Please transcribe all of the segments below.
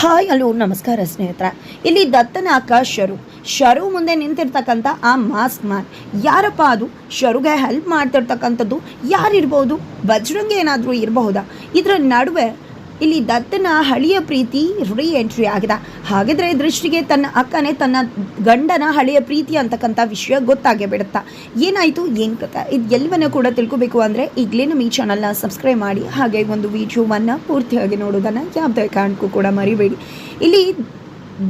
Hi, hello, ನಮಸ್ಕಾರ ಸ್ನೇಹಿತರ. ಇಲ್ಲಿ ದತ್ತನ ಅಕ್ಕ ಶರು. ಶರು ಮುಂದೆ ನಿಂತಿರ್ತಕ್ಕಂಥ ಆ ಮಾಸ್ಕ್ ಮ್ಯಾನ್. ಯಾರಪ್ಪ ಅದು? ಶರುಗೆ ಹೆಲ್ಪ್ ಮಾಡ್ತಿರ್ತಕ್ಕಂಥದ್ದು ಯಾರಿರ್ಬೋದು? ಬಜರಂಗ ಏನಾದರೂ ಇರಬಹುದಾ? ಇದರ ನಡುವೆ ಇಲ್ಲಿ ದತ್ತನ ಹಳಿಯ ಪ್ರೀತಿ ರೀ ಎಂಟ್ರಿ ಆಗಿದೆ. ಹಾಗಿದ್ರೆ ದೃಷ್ಟಿಗೆ ತನ್ನ ಅಕ್ಕನೇ ತನ್ನ ಗಂಡನ ಹಳೆಯ ಪ್ರೀತಿ ಅಂತಕ್ಕಂಥ ವಿಷಯ ಗೊತ್ತಾಗೇ ಬಿಡುತ್ತಾ? ಏನಾಯಿತು? ಏನು ಕಥೆ? ಇದು ಎಲ್ಲವನ್ನ ಕೂಡ ತಿಳ್ಕೊಬೇಕು ಅಂದರೆ ಈಗಲೇ ನಮ್ಮ ಈ ಚಾನಲ್ನ ಸಬ್ಸ್ಕ್ರೈಬ್ ಮಾಡಿ. ಹಾಗೆ ಒಂದು ವಿಡಿಯೋವನ್ನು ಪೂರ್ತಿಯಾಗಿ ನೋಡೋದನ್ನು ಯಾವುದೇ ಕಾರಣಕ್ಕೂ ಕೂಡ ಮರಿಬೇಡಿ. ಇಲ್ಲಿ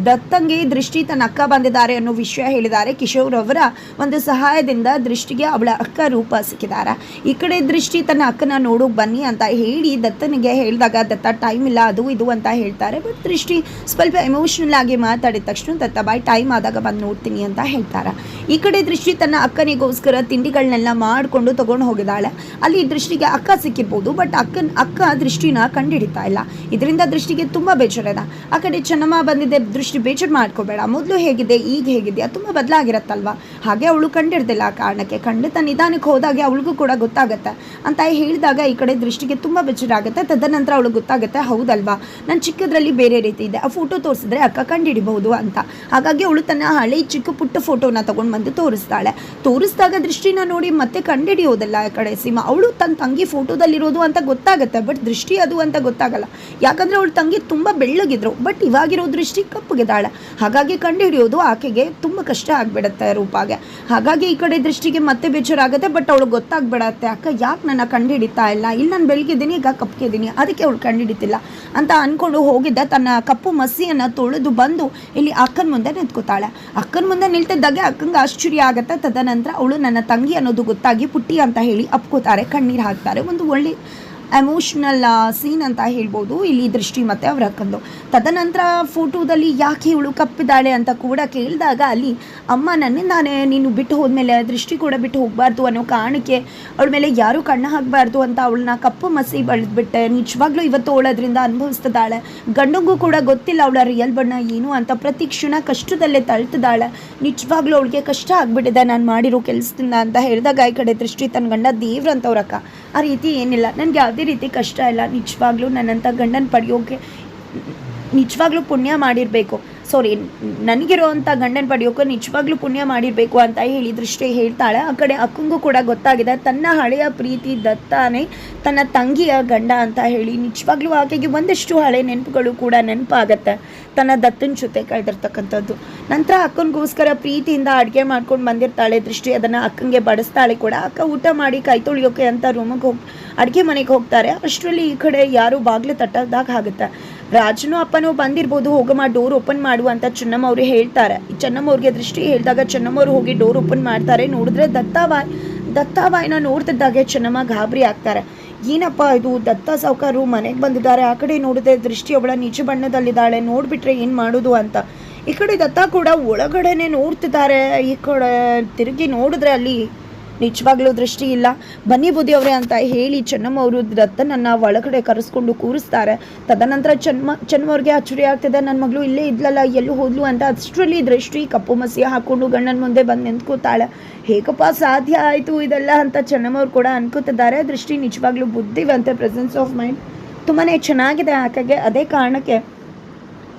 ದತ್ತಂಗೆ ದೃಷ್ಟಿ ತನ್ನ ಅಕ್ಕ ಬಂದಿದ್ದಾರೆ ಅನ್ನೋ ವಿಷಯ ಹೇಳಿದ್ದಾರೆ. ಕಿಶೋರ್ ಅವರ ಒಂದು ಸಹಾಯದಿಂದ ದೃಷ್ಟಿಗೆ ಅವಳ ಅಕ್ಕ ರೂಪ ಸಿಕ್ಕಿದ್ದಾರೆ. ಈ ಕಡೆ ದೃಷ್ಟಿ ತನ್ನ ಅಕ್ಕನ ನೋಡೋಕೆ ಬನ್ನಿ ಅಂತ ಹೇಳಿ ದತ್ತನಿಗೆ ಹೇಳಿದಾಗ, ದತ್ತ ಟೈಮ್ ಇಲ್ಲ, ಅದು ಇದು ಅಂತ ಹೇಳ್ತಾರೆ. ಬಟ್ ದೃಷ್ಟಿ ಸ್ವಲ್ಪ ಎಮೋಷನಲ್ ಆಗಿ ಮಾತಾಡಿದ ತಕ್ಷಣ ದತ್ತ, ಬಾಯ್ ಟೈಮ್ ಆದಾಗ ಬಂದು ನೋಡ್ತೀನಿ ಅಂತ ಹೇಳ್ತಾರೆ. ಈ ಕಡೆ ದೃಷ್ಟಿ ತನ್ನ ಅಕ್ಕನಿಗೋಸ್ಕರ ತಿಂಡಿಗಳನ್ನೆಲ್ಲ ಮಾಡಿಕೊಂಡು ತಗೊಂಡು ಹೋಗಿದ್ದಾಳೆ. ಅಲ್ಲಿ ದೃಷ್ಟಿಗೆ ಅಕ್ಕ ಸಿಕ್ಕಿರ್ಬೋದು ಬಟ್ ಅಕ್ಕನ, ಅಕ್ಕ ದೃಷ್ಟಿನ ಕಂಡುಹಿಡಿತಾ ಇಲ್ಲ. ಇದರಿಂದ ದೃಷ್ಟಿಗೆ ತುಂಬ ಬೇಜಾರಿದೆ. ಆ ಕಡೆ ಚೆನ್ನಮ್ಮ ಬಂದಿದ್ದೆ ದೃಷ್ಟಿ ಬೇಜಾರು ಮಾಡ್ಕೋಬೇಡ. ಮೊದಲು ಹೇಗಿದೆ, ಈಗ ಹೇಗಿದೆ, ಅದು ತುಂಬ ಬದಲಾಗಿರತ್ತಲ್ವ? ಹಾಗೆ ಅವಳು ಕಂಡಿರ್ತಿಲ್ಲ ಆ ಕಾರಣಕ್ಕೆ. ಖಂಡಿತ ನಿಧಾನಕ್ಕೆ ಹೋದಾಗೆ ಅವಳಿಗೂ ಕೂಡ ಗೊತ್ತಾಗುತ್ತೆ. ಅಂತ ಹೇಳಿದಾಗ ಈ ಕಡೆ ದೃಷ್ಟಿಗೆ ತುಂಬ ಬೇಜಾರಾಗುತ್ತೆ ತದನಂತರ ಅವಳು ಗೊತ್ತಾಗುತ್ತೆ, ಹೌದಲ್ವಾ? ನನ್ನ ಚಿಕ್ಕದ್ರಲ್ಲಿ ಬೇರೆ ರೀತಿ ಇದೆ. ಆ ಫೋಟೋ ತೋರಿಸಿದ್ರೆ ಅಕ್ಕ ಕಂಡುಹಿಡಿಬಹುದು ಅಂತ. ಹಾಗಾಗಿ ಅವಳು ತನ್ನ ಹಳೆ ಚಿಕ್ಕ ಪುಟ್ಟ ಫೋಟೋನ ತಗೊಂಡು ಬಂದು ತೋರಿಸ್ತಾಳೆ. ತೋರಿಸಿದಾಗ ದೃಷ್ಟಿನ ನೋಡಿ ಮತ್ತೆ ಕಂಡುಹಿಡಿಯೋದಲ್ಲ ಆ ಕಡೆ ಸೀಮಾ. ಅವಳು ತನ್ನ ತಂಗಿ ಫೋಟೋದಲ್ಲಿರೋದು ಅಂತ ಗೊತ್ತಾಗುತ್ತೆ, ಬಟ್ ದೃಷ್ಟಿ ಅದು ಅಂತ ಗೊತ್ತಾಗಲ್ಲ. ಯಾಕಂದ್ರೆ ಅವಳು ತಂಗಿ ತುಂಬ ಬೆಳ್ಳಗಿದ್ರು. ಬಟ್ ಇವಾಗಿರೋ ದೃಷ್ಟಿ ಕಪ್ಪಗಿದ್ದಾಳೆ ಹಾಗಾಗಿ ಕಂಡುಹಿಡಿಯೋದು ಆಕೆಗೆ ತುಂಬ ಕಷ್ಟ ಆಗಿಬಿಡುತ್ತೆ ರೂಪಾಗೆ. ಹಾಗಾಗಿ ಈ ಕಡೆ ದೃಷ್ಟಿಗೆ ಮತ್ತೆ ಬೇಜಾರಾಗುತ್ತೆ ಬಟ್ ಅವಳು ಗೊತ್ತಾಗ್ಬಿಡತ್ತೆ, ಅಕ್ಕ, ಯಾಕೆ ನನ್ನ ಕಂಡುಹಿಡಿತಾ ಇಲ್ಲ? ಇಲ್ಲಿ ನಾನು ಬೆಳಗಿದ್ದೀನಿ, ಈಗ ಕಪ್ಕಿದ್ದೀನಿ. ಅದಕ್ಕೆ ಅವಳು ಕಂಡುಹಿಡಿತಿಲ್ಲ. ಅಂತ ಅಂದ್ಕೊಂಡು ಹೋಗಿದ್ದ ತನ್ನ ಕಪ್ಪು ಮಸಿಯನ್ನು ತೊಳೆದು ಬಂದು ಇಲ್ಲಿ ಅಕ್ಕನ ಮುಂದೆ ನಿಂತ್ಕೋತಾಳೆ. ಅಕ್ಕನ ಮುಂದೆ ನಿಲ್ತಿದ್ದಾಗೆ ಅಕ್ಕಂಗೆ ಆಶ್ಚರ್ಯ ಆಗುತ್ತೆ. ತದನಂತರ ಅವಳು ನನ್ನ ತಂಗಿ ಅನ್ನೋದು ಗೊತ್ತಾಗಿ ಪುಟ್ಟಿ ಅಂತ ಹೇಳಿ ಅಪ್ಕೋತಾರೆ. ಕಣ್ಣೀರು ಹಾಕ್ತಾರೆ. ಒಂದು ಒಳ್ಳೆ ಎಮೋಷ್ನಲ್ ಸೀನ್ ಅಂತ ಹೇಳ್ಬೋದು. ಇಲ್ಲಿ ದೃಷ್ಟಿ ಮತ್ತೆ ಅವ್ರ ಅಕ್ಕಂದು ತದನಂತರ ಫೋಟೋದಲ್ಲಿ ಯಾಕೆ ಇವಳು ಕಪ್ಪಿದ್ದಾಳೆ ಅಂತ ಕೂಡ ಕೇಳಿದಾಗ ಅಲ್ಲಿ ಅಮ್ಮ ನನ್ನಿಂದಾನೆ ನೀನು ಬಿಟ್ಟು ಹೋದ್ಮೇಲೆ, ದೃಷ್ಟಿ ಕೂಡ ಬಿಟ್ಟು ಹೋಗಬಾರ್ದು ಅನ್ನೋ ಕಾರಣಕ್ಕೆ ಅವಳ ಮೇಲೆ ಯಾರೂ ಕಣ್ಣು ಹಾಕಬಾರ್ದು ಅಂತ ಅವಳನ್ನ ಕಪ್ಪು ಮಸಿ ಬಳಿದ್ಬಿಟ್ಟೆ. ನಿಜವಾಗ್ಲೂ ಇವತ್ತು ಅವಳದ್ರಿಂದ ಅನುಭವಿಸ್ತಿದ್ದಾಳೆ. ಗಂಡಂಗೂ ಕೂಡ ಗೊತ್ತಿಲ್ಲ ಅವಳ ರಿಯಲ್ ಬಣ್ಣ ಏನು ಅಂತ. ಪ್ರತಿ ಕ್ಷಣ ಕಷ್ಟದಲ್ಲೇ ತಳ್ತಿದ್ದಾಳೆ. ನಿಜವಾಗ್ಲೂ ಅವಳಿಗೆ ಕಷ್ಟ ಆಗ್ಬಿಟ್ಟಿದೆ ನಾನು ಮಾಡಿರೋ ಕೆಲಸದಿಂದ ಅಂತ ಹೇಳಿದಾಗ, ಈ ಕಡೆ ದೃಷ್ಟಿ ತನ್ನ ಗಂಡ ದೇವ್ರಂತವ್ರಕ್ಕ ಆ ರೀತಿ ಏನಿಲ್ಲ. ನನಗೆ ಯಾವುದೇ ರೀತಿ ಕಷ್ಟ ಇಲ್ಲ ನಿಜವಾಗ್ಲೂ ನನ್ನಂಥ ಗಂಡನ ಪಡೆಯೋಕೆ ನಿಜವಾಗ್ಲೂ ಪುಣ್ಯ ಮಾಡಿರಬೇಕು. ಸಾರಿ ನನಗಿರೋವಂಥ ಗಂಡನ ಪಡೆಯೋಕೆ ನಿಜವಾಗ್ಲೂ ಪುಣ್ಯ ಮಾಡಿರಬೇಕು ಅಂತ ಹೇಳಿ ದೃಷ್ಟಿ ಹೇಳ್ತಾಳೆ. ಆ ಕಡೆ ಅಕ್ಕಂಗೂ ಕೂಡ ಗೊತ್ತಾಗಿದೆ, ತನ್ನ ಹಳೆಯ ಪ್ರೀತಿ ದತ್ತಾನೇ, ತನ್ನ ತಂಗಿಯ ಗಂಡ ಅಂತ ಹೇಳಿ ನಿಜವಾಗ್ಲೂ ಆಕೆಗೆ ಒಂದಷ್ಟು ಹಳೆ ನೆನಪುಗಳು ಕೂಡ ನೆನಪಾಗತ್ತೆ, ತನ್ನ ದತ್ತನ ಜೊತೆ ಕಳೆದಿರ್ತಕ್ಕಂಥದ್ದು. ನಂತರ ಅಕ್ಕನಿಗೋಸ್ಕರ ಪ್ರೀತಿಯಿಂದ ಅಡುಗೆ ಮಾಡ್ಕೊಂಡು ಬಂದಿರ್ತಾಳೆ ದೃಷ್ಟಿ, ಅದನ್ನು ಅಕ್ಕಂಗೆ ಬಡಿಸ್ತಾಳೆ ಕೂಡ. ಅಕ್ಕ ಊಟ ಮಾಡಿ ಕೈ ತೊಳೆಯೋಕೆ ಅಂತ ರೂಮಿಗೆ ಹೋಗಿ ಅಡುಗೆ ಮನೆಗೆ ಹೋಗ್ತಾರೆ. ಅಷ್ಟರಲ್ಲಿ ಈ ಕಡೆ ಯಾರು ಬಾಗಿಲು ತಟ್ಟದಾಗ ಆಗುತ್ತೆ. ರಾಜನು ಅಪ್ಪನೂ ಬಂದಿರ್ಬೋದು ಹೋಗಮ್ಮ ಡೋರ್ ಓಪನ್ ಮಾಡು ಅಂತ ಚೆನ್ನಮ್ಮ ಅವರು ಹೇಳ್ತಾರೆ. ಚೆನ್ನಮ್ಮ ಅವ್ರಿಗೆ ದೃಷ್ಟಿ ಹೇಳಿದಾಗ ಚೆನ್ನಮ್ಮ ಅವ್ರು ಹೋಗಿ ಡೋರ್ ಓಪನ್ ಮಾಡ್ತಾರೆ. ನೋಡಿದ್ರೆ ದತ್ತಾವಾಯ್, ದತ್ತಾವಾಯ್ನ ನೋಡ್ತಿದ್ದಾಗೆ ಚೆನ್ನಮ್ಮ ಗಾಬರಿ ಆಗ್ತಾರೆ. ಏನಪ್ಪ ಇದು, ದತ್ತ ಸಾವುಕಾರರು ಮನೆಗೆ ಬಂದಿದ್ದಾರೆ. ಆ ಕಡೆ ನೋಡಿದ್ರೆ ದೃಷ್ಟಿ ಅವಳ ನಿಜ ಬಣ್ಣದಲ್ಲಿದ್ದಾಳೆ. ನೋಡಿಬಿಟ್ರೆ ಏನು ಮಾಡೋದು ಅಂತ. ಈ ಕಡೆ ದತ್ತ ಕೂಡ ಒಳಗಡೆನೆ ನೋಡ್ತಿದ್ದಾರೆ. ಈ ಕಡೆ ತಿರುಗಿ ನೋಡಿದ್ರೆ ಅಲ್ಲಿ ನಿಜವಾಗ್ಲೂ ದೃಷ್ಟಿ ಇಲ್ಲ. ಬನ್ನಿ ಬುದ್ಧಿ ಅವರೇ ಅಂತ ಹೇಳಿ ಚೆನ್ನಮ್ಮ ಅವರು ದತ್ತನನ್ನ ಒಳಗಡೆ ಕರೆಸ್ಕೊಂಡು ಕೂರಿಸ್ತಾರೆ. ತದನಂತರ ಚೆನ್ನಮ್ಮ ಚೆನ್ನಮ್ಮವ್ರಿಗೆ ಅಚ್ಚರಿ ಆಗ್ತಿದೆ. ನನ್ನ ಮಗಳು ಇಲ್ಲೇ ಇದ್ಲಲ್ಲ, ಎಲ್ಲೂ ಹೋದ್ಲು ಅಂತ ಅಷ್ಟರಲ್ಲಿ ದೃಷ್ಟಿ ಕಪ್ಪು ಮಸಿ ಹಾಕೊಂಡು ಗಂಡನ ಮುಂದೆ ಬಂದು ನಿಂತ್ಕೋತಾಳೆ. ಹೇಗಪ್ಪ ಸಾಧ್ಯ ಆಯಿತು ಇದೆಲ್ಲ ಅಂತ ಚೆನ್ನಮ್ಮವ್ರು ಕೂಡ ಅನ್ಕೋತಿದ್ದಾರೆ. ದೃಷ್ಟಿ ನಿಜವಾಗ್ಲೂ ಬುದ್ಧಿವಂತೆ ಪ್ರೆಸೆನ್ಸ್ ಆಫ್ ಮೈಂಡ್ ತುಂಬಾ ಚೆನ್ನಾಗಿದೆ ಆಕೆಗೆ. ಅದೇ ಕಾರಣಕ್ಕೆ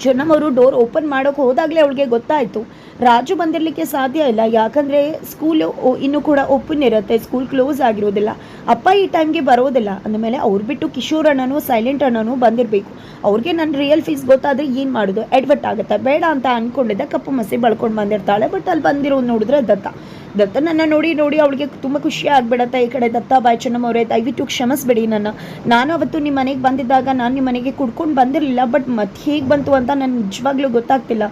ಚೆನ್ನಮ್ಮವರು ಡೋರ್ ಓಪನ್ ಮಾಡೋಕೆ ಹೋದಾಗಲೇ ಅವಳಿಗೆ ಗೊತ್ತಾಯಿತು. ರಾಜು ಬಂದಿರಲಿಕ್ಕೆ ಸಾಧ್ಯ ಇಲ್ಲ. ಯಾಕಂದರೆ ಸ್ಕೂಲು ಇನ್ನೂ ಕೂಡ ಓಪನ್ ಇರುತ್ತೆ. ಸ್ಕೂಲ್ ಕ್ಲೋಸ್ ಆಗಿರೋದಿಲ್ಲ. ಅಪ್ಪ ಈ ಟೈಮ್ಗೆ ಬರೋದಿಲ್ಲ. ಅಂದಮೇಲೆ ಅವ್ರು ಬಿಟ್ಟು ಕಿಶೋರ್ ಅಣ್ಣನೂ ಸೈಲೆಂಟ್ ಅಣ್ಣನೂ ಬಂದಿರಬೇಕು. ಅವ್ರಿಗೆ ನನ್ನ ರಿಯಲ್ ಫೀಸ್ ಗೊತ್ತಾದರೆ ಏನು ಮಾಡೋದು? ಎಡ್ವರ್ಟ್ ಆಗುತ್ತೆ. ಬೇಡ ಅಂತ ಅಂದ್ಕೊಂಡಿದ್ದೆ ಕಪ್ಪು ಮಸಿ ಬಳ್ಕೊಂಡು ಬಂದಿರ್ತಾಳೆ. ಬಟ್ ಅಲ್ಲಿ ಬಂದಿರೋದು ನೋಡಿದ್ರೆ ದತ್ತ. ದತ್ತನನ್ನು ನೋಡಿ ನೋಡಿ ಅವಳಿಗೆ ತುಂಬ ಖುಷಿ ಆಗ್ಬಿಡತ್ತೆ. ಈ ಕಡೆ ದತ್ತ ಬಾಯ್ ಚೆನ್ನಮ್ಮವರೇ ದಯವಿಟ್ಟು ಕ್ಷಮಿಸ್ಬಿಡಿ ನನ್ನ. ನಾನು ಅವತ್ತು ನಿಮ್ಮ ಮನೆಗೆ ಬಂದಿದ್ದಾಗ ನಾನು ನಿಮ್ಮ ಮನೆಗೆ ಕುಡ್ಕೊಂಡು ಬಂದಿರಲಿಲ್ಲ, ಬಟ್ ಮತ್ತೆ ಹೇಗೆ ಬಂತು ಅಂತ ನನಗೆ ನಿಜವಾಗ್ಲೂ ಗೊತ್ತಾಗ್ತಿಲ್ಲ.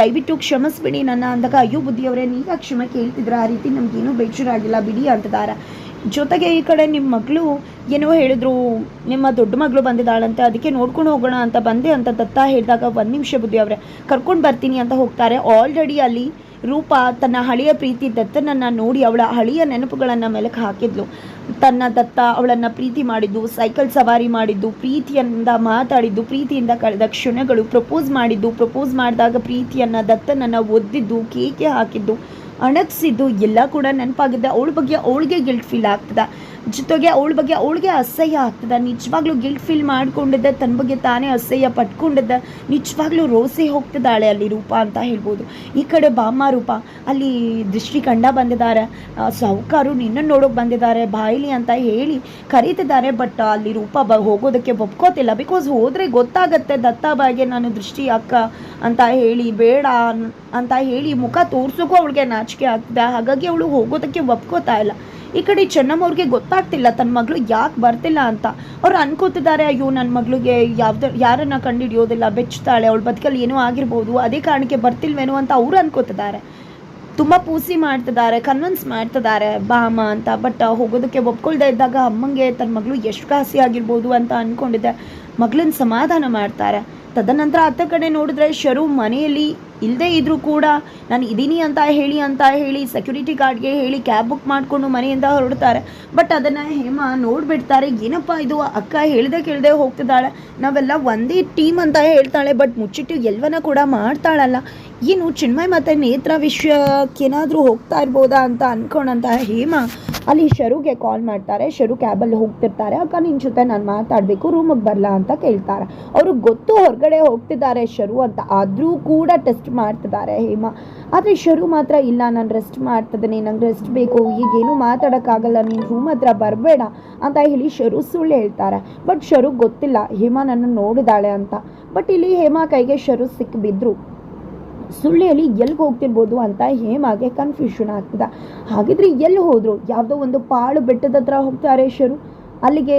ದಯವಿಟ್ಟು ಕ್ಷಮಿಸ್ಬಿಡಿ ನನ್ನ ಅಂದಾಗ, ಅಯ್ಯೋ ಬುದ್ಧಿಯವರೇ ನೀವು ಕ್ಷಮೆ ಕೇಳ್ತಿದ್ರ? ಆ ರೀತಿ ನಮಗೇನೂ ಬೇಜಾರಾಗಿಲ್ಲ, ಬಿಡಿ ಅಂತಿದ್ದಾರೆ ಜೊತೆಗೆ ಈ ಕಡೆ ನಿಮ್ಮ ಮಗಳು ಏನೋ ಹೇಳಿದ್ರು, ನಿಮ್ಮ ದೊಡ್ಡ ಮಗಳು ಬಂದಿದ್ದಾಳಂತೆ, ಅದಕ್ಕೆ ನೋಡ್ಕೊಂಡು ಹೋಗೋಣ ಅಂತ ಬಂದೆ ಅಂತ ದತ್ತ ಹೇಳಿದಾಗ, ಒಂದು ನಿಮಿಷ ಬುದ್ಧಿ ಅವರೇ, ಕರ್ಕೊಂಡು ಬರ್ತೀನಿ ಅಂತ ಹೋಗ್ತಾರೆ. ಆಲ್ರೆಡಿ ಅಲ್ಲಿ ರೂಪ ತನ್ನ ಹಳೆಯ ಪ್ರೀತಿ ದತ್ತನನ್ನು ನೋಡಿ ಅವಳ ಹಳೆಯ ನೆನಪುಗಳನ್ನು ಮೆಲುಕು ಹಾಕಿದ್ಲು. ತನ್ನ ದತ್ತ ಅವಳನ್ನು ಪ್ರೀತಿ ಮಾಡಿದ್ದು, ಸೈಕಲ್ ಸವಾರಿ ಮಾಡಿದ್ದು, ಪ್ರೀತಿಯಿಂದ ಮಾತಾಡಿದ್ದು, ಪ್ರೀತಿಯಿಂದ ಕಳೆದ ಕ್ಷಣಗಳು ಪ್ರಪೋಸ್ ಮಾಡಿದ್ದು, ಪ್ರಪೋಸ್ ಮಾಡಿದಾಗ ಪ್ರೀತಿಯನ್ನು ದತ್ತನನ್ನು ಒದ್ದಿದ್ದು, ಕೇಕೆ ಹಾಕಿದ್ದು, ಅಣಗಿಸಿದ್ದು, ಎಲ್ಲ ಕೂಡ ನೆನಪಾಗಿದೆ. ಅವಳ ಬಗ್ಗೆ ಅವಳಿಗೆ ಗಿಲ್ಟ್ ಫೀಲ್ ಆಗ್ತದೆ. ಜೊತೆಗೆ ಅವಳ ಬಗ್ಗೆ ಅವಳಿಗೆ ಅಸಹ್ಯ ಆಗ್ತದೆ. ನಿಜವಾಗ್ಲೂ ಗಿಲ್ಟ್ ಫೀಲ್ ಮಾಡ್ಕೊಂಡಿದ್ದೆ ತನ್ನ ಬಗ್ಗೆ ತಾನೇ ಅಸಹ್ಯ ಪಟ್ಕೊಂಡಿದ್ದೆ. ನಿಜವಾಗ್ಲೂ ರೋಸೆ ಹೋಗ್ತಿದ್ದಾಳೆ ಅಲ್ಲಿ ರೂಪ ಅಂತ ಹೇಳ್ಬೋದು. ಈ ಕಡೆ ಬಾಮ ರೂಪ, ಅಲ್ಲಿ ದೃಷ್ಟಿ ಕಂಡ ಬಂದಿದ್ದಾರೆ. ಸಾಹುಕಾರು ನಿನ್ನನ್ನು ನೋಡೋಕೆ ಬಂದಿದ್ದಾರೆ, ಬಾಯಿಲಿ ಅಂತ ಹೇಳಿ ಕರೀತಿದ್ದಾರೆ ಬಟ್ ಅಲ್ಲಿ ರೂಪ ಬ ಹೋಗೋದಕ್ಕೆ ಒಪ್ಕೋತಿಲ್ಲ. ಬಿಕಾಸ್ ಹೋದರೆ ಗೊತ್ತಾಗತ್ತೆ ದತ್ತಾಬಾಯಿಗೆ ನಾನು ದೃಷ್ಟಿ ಅಕ್ಕ ಅಂತ ಹೇಳಿ, ಬೇಡ ಅಂತ ಹೇಳಿ ಮುಖ ತೋರ್ಸೋಕ್ಕೂ ಅವಳಿಗೆ ನಾಚಿಕೆ ಆಗ್ತದೆ. ಹಾಗಾಗಿ ಅವಳು ಹೋಗೋದಕ್ಕೆ ಒಪ್ಕೋತಾ ಇಲ್ಲ. ಈ ಕಡೆ ಚೆನ್ನಮ್ಮವ್ರಿಗೆ ಗೊತ್ತಾಗ್ತಿಲ್ಲ, ತನ್ನ ಮಗಳು ಯಾಕೆ ಬರ್ತಿಲ್ಲ ಅಂತ. ಅವ್ರು ಅನ್ಕೋತಿದ್ದಾರೆ, ಅಯ್ಯೋ ನನ್ನ ಮಗಳಿಗೆ ಯಾವ್ದು, ಯಾರನ್ನ ಕಂಡುಹಿಡಿಯೋದಿಲ್ಲ ಬೆಚ್ಚುತ್ತಾಳೆ ಅವಳ ಬದುಕಲ್ಲಿ ಏನೋ ಆಗಿರ್ಬೋದು, ಅದೇ ಕಾರಣಕ್ಕೆ ಬರ್ತಿಲ್ವೇನೋ ಅಂತ ಅವರು ಅನ್ಕೋತಿದ್ದಾರೆ. ತುಂಬ ಪೂಸಿ ಮಾಡ್ತಿದ್ದಾರೆ ಕನ್ವಿನ್ಸ್ ಮಾಡ್ತಿದ್ದಾರೆ ಬಾಮ ಅಂತ. ಬಟ್ ಹೋಗೋದಕ್ಕೆ ಒಪ್ಕೊಳ್ದೇ ಇದ್ದಾಗ ಅಮ್ಮಂಗೆ ತನ್ನ ಮಗಳು ಎಷ್ಟು ಕಾಸಿ ಆಗಿರ್ಬೋದು ಅಂತ ಅಂದ್ಕೊಂಡಿದ್ದೆ ಮಗಳನ್ನ ಸಮಾಧಾನ ಮಾಡ್ತಾರೆ. ತದನಂತರ ಅತ್ತ ಕಡೆ ನೋಡಿದ್ರೆ ಶರು ಮನೆಯಲ್ಲಿ ಇಲ್ಲದೇ ಇದ್ರೂ ಕೂಡ ನಾನು ಇದ್ದೀನಿ ಅಂತ ಹೇಳಿ ಅಂತ ಹೇಳಿ ಸೆಕ್ಯೂರಿಟಿ ಗಾರ್ಡ್ಗೆ ಹೇಳಿ ಕ್ಯಾಬ್ ಬುಕ್ ಮಾಡಿಕೊಂಡು ಮನೆಯಿಂದ ಹೊರಡ್ತಾರೆ. ಬಟ್ ಅದನ್ನು ಹೇಮ ನೋಡಿಬಿಡ್ತಾರೆ. ಏನಪ್ಪ ಇದು? ಅಕ್ಕ ಹೇಳ್ದೆ ಕೇಳದೆ ಹೋಗ್ತಿದ್ದಾಳೆ. ನಾವೆಲ್ಲ ಒಂದೇ ಟೀಮ್ ಅಂತ ಹೇಳ್ತಾಳೆ ಬಟ್ ಮುಚ್ಚಿಟ್ಟು ಎಲ್ವನ ಕೂಡ ಮಾಡ್ತಾಳಲ್ಲ. ಏನು, ಚಿನ್ಮಯ್ ಮತ್ತು ನೇತ್ರ ವಿಷಯಕ್ಕೇನಾದರೂ ಹೋಗ್ತಾ ಇರ್ಬೋದಾ ಅಂತ ಅನ್ಕೊಂಡಂತ ಹೇಮ ಅಲ್ಲಿ ಶರುಗೆ ಕಾಲ್ ಮಾಡ್ತಾರೆ. ಶರು ಕ್ಯಾಬಲ್ಲಿ ಹೋಗ್ತಿರ್ತಾರೆ. ಅಕ್ಕ ನಿನ್ನ ಜೊತೆ ನಾನು ಮಾತಾಡಬೇಕು ರೂಮಿಗೆ ಬರಲಾ ಅಂತ ಕೇಳ್ತಾರೆ. ಅವ್ರಿಗೆ ಗೊತ್ತು ಹೊರಗಡೆ ಹೋಗ್ತಿದ್ದಾರೆ ಶರು ಅಂತ. ಆದರೂ ಕೂಡ ಟೆಸ್ಟ್ ಮಾಡ್ತಿದ್ದಾರೆ ಹೇಮಾ. ಆದರೆ ಶರು ಮಾತ್ರ ಇಲ್ಲ, ನಾನು ರೆಸ್ಟ್ ಮಾಡ್ತಿದ್ದೀನಿ, ನಂಗೆ ರೆಸ್ಟ್ ಬೇಕು. ಈಗೇನು ಮಾತಾಡೋಕ್ಕಾಗಲ್ಲ, ನೀನು ರೂಮ್ ಹತ್ರ ಬರಬೇಡ ಅಂತ ಹೇಳಿ ಶರು ಸುಳ್ಳು ಹೇಳ್ತಾರೆ. ಬಟ್ ಶರು ಗೊತ್ತಿಲ್ಲ, ಹೇಮ ನನ್ನ ನೋಡಿದಾಳೆ ಅಂತ. ಬಟ್ ಇಲ್ಲಿ ಹೇಮಾ ಕೈಗೆ ಶರು ಸಿಕ್ಕಿಬಿದ್ರು ಸುಳ್ಳಿಯಲ್ಲಿ ಎಲ್ಲಿಗೆ ಹೋಗ್ತಿರ್ಬೋದು ಅಂತ ಹೇಮಾಗೆ ಕನ್ಫ್ಯೂಷನ್ ಆಗ್ತದೆ. ಹಾಗಿದ್ರೆ ಎಲ್ಲಿ ಹೋದರು? ಯಾವುದೋ ಒಂದು ಪಾಳು ಬೆಟ್ಟದ ಹತ್ರ ಹೋಗ್ತಾರೆ ಶರು ಅಲ್ಲಿಗೆ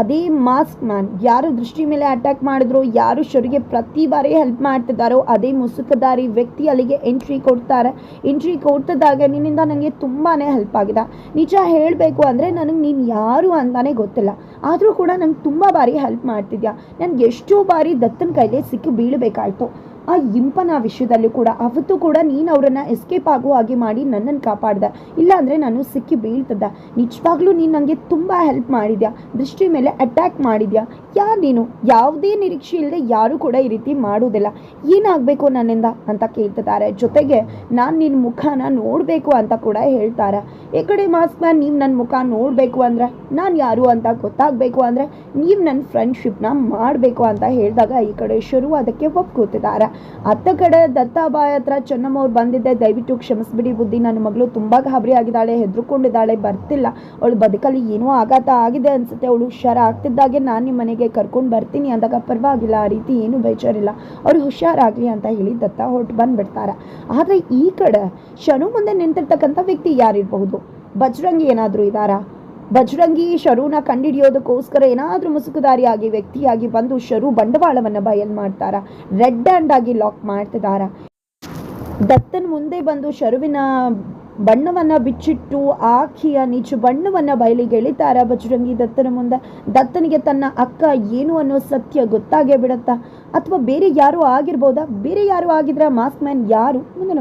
ಅದೇ ಮಾಸ್ಕ್ ಮ್ಯಾನ್ ಯಾರು ದೃಷ್ಟಿ ಮೇಲೆ ಅಟ್ಯಾಕ್ ಮಾಡಿದ್ರು, ಯಾರು ಶರಿಗೆ ಪ್ರತಿ ಬಾರಿ ಹೆಲ್ಪ್ ಮಾಡ್ತಿದ್ದಾರೋ, ಅದೇ ಮುಸುಕದಾರಿ ವ್ಯಕ್ತಿ ಅಲ್ಲಿಗೆ ಎಂಟ್ರಿ ಕೊಡ್ತಾರೆ. ಎಂಟ್ರಿ ಕೊಡ್ತಿದ್ದಾಗ ನಿನ್ನಿಂದ ನನಗೆ ತುಂಬಾ ಹೆಲ್ಪ್ ಆಗಿದೆ. ನಿಜ ಹೇಳಬೇಕು ಅಂದರೆ ನನಗೆ ನೀನು ಯಾರು ಅಂತಾನೆ ಗೊತ್ತಿಲ್ಲ. ಆದರೂ ಕೂಡ ನಂಗೆ ತುಂಬ ಬಾರಿ ಹೆಲ್ಪ್ ಮಾಡ್ತಿದ್ಯಾ? ನನಗೆ ಎಷ್ಟೋ ಬಾರಿ ದತ್ತನ ಕೈಲೇ ಸಿಕ್ಕಿ ಬೀಳಬೇಕಾಯ್ತು. ಆ ಇಂಪನ ವಿಷಯದಲ್ಲೂ ಕೂಡ ಅವತ್ತು ಕೂಡ ನೀನು ಅವರನ್ನು ಎಸ್ಕೇಪ್ ಆಗೋ ಹಾಗೆ ಮಾಡಿ ನನ್ನನ್ನು ಕಾಪಾಡ್ದೆ. ಇಲ್ಲಾಂದರೆ ನಾನು ಸಿಕ್ಕಿ ಬೀಳ್ತಿದ್ದೆ. ನಿಜವಾಗ್ಲೂ ನೀನು ನನಗೆ ತುಂಬ ಹೆಲ್ಪ್ ಮಾಡಿದ್ಯಾ? ದೃಷ್ಟಿ ಮೇಲೆ ಅಟ್ಯಾಕ್ ಮಾಡಿದ್ಯಾ? ಯಾರು ನೀನು? ಯಾವುದೇ ನಿರೀಕ್ಷೆ ಇಲ್ಲದೆ ಯಾರೂ ಕೂಡ ಈ ರೀತಿ ಮಾಡೋದಿಲ್ಲ. ಏನಾಗಬೇಕು ನನ್ನಿಂದ? ಅಂತ ಕೇಳ್ತಿದ್ದಾರೆ. ಜೊತೆಗೆ ನಾನು ನಿನ್ನ ಮುಖನ ನೋಡಬೇಕು ಅಂತ ಕೂಡ ಹೇಳ್ತಾರೆ. ಈ ಕಡೆ ಮಾಸ್ಕ್ ಮ್ಯಾನ್, ನೀವು ನನ್ನ ಮುಖ ನೋಡಬೇಕು ಅಂದರೆ? ನಾನು ಯಾರು ಅಂತ ಗೊತ್ತಾಗಬೇಕು ಅಂದರೆ ನೀವು ನನ್ನ ಫ್ರೆಂಡ್ಶಿಪ್ನ ಮಾಡಬೇಕು ಅಂತ ಹೇಳಿದಾಗ ಈ ಕಡೆ ಶುರು ಅದಕ್ಕೆ ಒಪ್ಕೋತಿದ್ದಾರೆ. ಅತ್ತ ಕಡೆ ದತ್ತಾಬಾಯ್ ಹತ್ರ ಚೆನ್ನಮ್ಮವ್ರು ಬಂದಿದ್ದೆ. ದಯವಿಟ್ಟು ಕ್ಷಮಿಸ್ಬಿಡಿ ಬುದ್ಧಿ. ನನ್ನ ಮಗಳು ತುಂಬ ಗಾಬರಿ ಆಗಿದ್ದಾಳೆ, ಹೆದರ್ಕೊಂಡಿದ್ದಾಳೆ, ಬರ್ತಿಲ್ಲ. ಅವಳು ಬದುಕಲ್ಲಿ ಏನೋ ಆಘಾತ ಆಗಿದೆ ಅನ್ಸುತ್ತೆ. ಅವಳು ಹುಷಾರಾಗ್ತಿದ್ದಾಗೆ ನಾನು ನಿಮ್ಮ ಮನೆಗೆ ಕರ್ಕೊಂಡು ಬರ್ತೀನಿ ಅಂದಾಗ ಪರವಾಗಿಲ್ಲ, ಆ ರೀತಿ ಏನೂ ಬೇಜಾರಿಲ್ಲ. ಅವ್ರು ಹುಷಾರಾಗಲಿ ಅಂತ ಹೇಳಿ ದತ್ತ ಹೊರಟು ಬಂದ್ಬಿಡ್ತಾರೆ. ಆದರೆ ಈ ಕಡೆ ಶನು ಮುಂದೆ ನಿಂತಿರ್ತಕ್ಕಂಥ ವ್ಯಕ್ತಿ ಯಾರಿರಬಹುದು? ಬಜರಂಗಿ ಏನಾದರೂ ಇದ್ದಾರಾ ಬಜರಂಗಿ, ಶರುನ ಕಂಡಿಡಿಯೋದಕ್ಕೋಸ್ಕರ ಏನಾದರೂ ಮುಸುಕುದಾರಿಯಾಗಿ ವ್ಯಕ್ತಿಯಾಗಿ ಬಂದು ಶರು ಬಂಡವಾಳವನ್ನು ಬಯಲ್ ಮಾಡ್ತಾರ, ರೆಡ್ ಹ್ಯಾಂಡ್ ಆಗಿ ಲಾಕ್ ಮಾಡ್ತಿದಾರ. ದತ್ತನ ಮುಂದೆ ಬಂದು ಶರುವಿನ ಬಣ್ಣವನ್ನ ಬಿಚ್ಚಿಟ್ಟು ಆಖಿಯ ನಿಜ ಬಣ್ಣವನ್ನ ಬಯಲಿಗೆ ಎಳಿತಾರ ಬಜರಂಗಿ ದತ್ತನ ಮುಂದೆ. ದತ್ತನಿಗೆ ತನ್ನ ಅಕ್ಕ ಏನು ಅನ್ನೋ ಸತ್ಯ ಗೊತ್ತಾಗೇ ಬಿಡತ್ತಾ? ಅಥವಾ ಬೇರೆ ಯಾರು ಆಗಿರ್ಬೋದಾ? ಬೇರೆ ಯಾರು ಆಗಿದ್ರೆ ಮಾಸ್ಕ್ ಮ್ಯಾನ್ ಯಾರು? ಮುಂದಿನ